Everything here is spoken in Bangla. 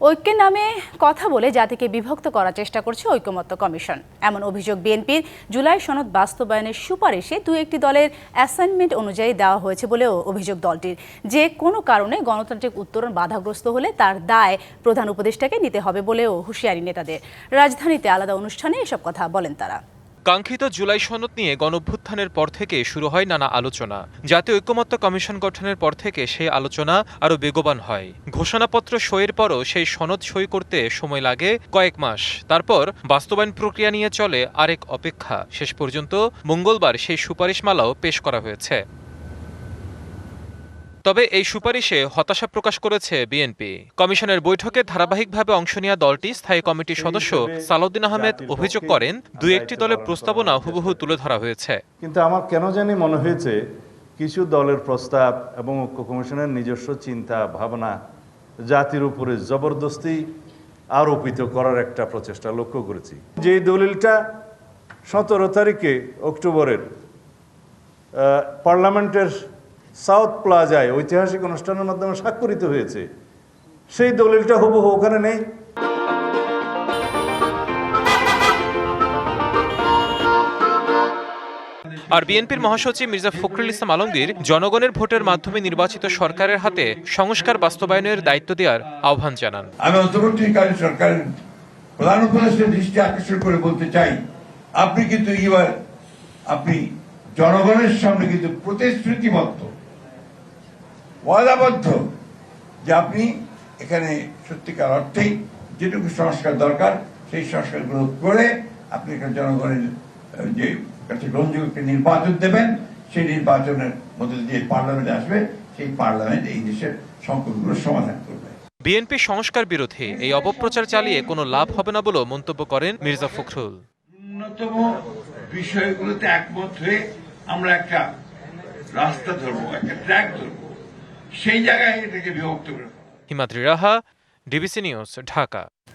ঐক্যের নামে কথা বলে জাতিকে বিভক্ত করার চেষ্টা করছে ঐকমত্য কমিশন। এমন অভিযোগ বিএনপির জুলাই সনদ বাস্তবায়নের সুপারিশে দু একটি দলের অ্যাসাইনমেন্ট অনুযায়ী দেওয়া হয়েছে বলেও অভিযোগ দলটির। যে কোনো কারণে গণতান্ত্রিক উত্তরণ বাধাগ্রস্ত হলে তার দায় প্রধান উপদেষ্টাকে নিতে হবে বলেও হুঁশিয়ারি নেতাদের। রাজধানীতে আলাদা অনুষ্ঠানে এসব কথা বলেন তারা। কাঙ্ক্ষিত জুলাই সনদ নিয়ে গণভ্যুত্থানের পর থেকে শুরু হয় নানা আলোচনা। জাতীয় ঐক্যমত্য কমিশন গঠনের পর থেকে সেই আলোচনা আরও বেগবান হয়। ঘোষণাপত্র সইয়ের পরও সেই সনদ সই করতে সময় লাগে কয়েক মাস। তারপর বাস্তবায়ন প্রক্রিয়া নিয়ে চলে আরেক অপেক্ষা। শেষ পর্যন্ত মঙ্গলবার সেই সুপারিশমালাও পেশ করা হয়েছে। তবে এই সুপারিশে হতাশা প্রকাশ করেছে বিএনপি। কমিশনের বৈঠকে ধারাবাহিকভাবে অংশ নেওয়া দলটি স্থায়ী কমিটির সদস্য সালাউদ্দিন আহমেদ অভিযোগ করেন দুই একটি দলের প্রস্তাবনা হুবহু তুলে ধরা হয়েছে। কিন্তু আমার কেন জানি মনে হয়েছে, কিছু দলের প্রস্তাব এবং ঐক্য কমিশনের নিজস্ব চিন্তা, ভাবনা জাতির উপরে জবরদস্তি আরোপিত করার একটা প্রচেষ্টা লক্ষ্য করেছি। যে দলিলটা সতেরো তারিখে অক্টোবরের পার্লামেন্টের সাউথ প্লাজায় ঐতিহাসিক অনুষ্ঠানের মাধ্যমে স্বাক্ষরিত হয়েছে। সেই দলিলটা হুবহু ওখানে নেই। আর বিএনপির মহাসচিব মির্জা ফখরুল ইসলাম আলমগীর জনগণের ভোটের মাধ্যমে নির্বাচিত সরকারের হাতে সংস্কার বাস্তবায়নের দায়িত্ব দেওয়ার আহ্বান জানান। আমি অন্তর্বর্তীকালীন সরকারের প্রধান উপদেষ্টার দৃষ্টি আকর্ষণ করে বলতে চাই আপনি কিন্তু এবার আপনি জনগণের সামনে কিন্তু প্রতিশ্রুতিবদ্ধ। ওয়াদাবদ্ধ যে আপনি এখানে সত্যিকার অর্থেই যেটুকু সংস্কার দরকার সেই সংস্কারগুলো করে আপনি এখানে জনগণের যে কাছে গ্রহণযোগ্য নির্বাচন দেবেন সেই নির্বাচনের মধ্যে দিয়ে পার্লামেন্ট আসবে সেই পার্লামেন্ট এই দেশের সংকটগুলো সমাধান করবে। বিএনপি সংস্কার বিরোধী এই অপপ্রচার চালিয়ে কোনো লাভ হবে না বলেও মন্তব্য করেন মির্জা ফখরুল। ন্যূনতম বিষয়গুলোতে একমত হয়ে আমরা একটা রাস্তা ধরবো একটা ট্র্যাক ধরবো। সেই জায়গায় এটাকে বিভক্ত করে। Himadri Raha DBC news Dhaka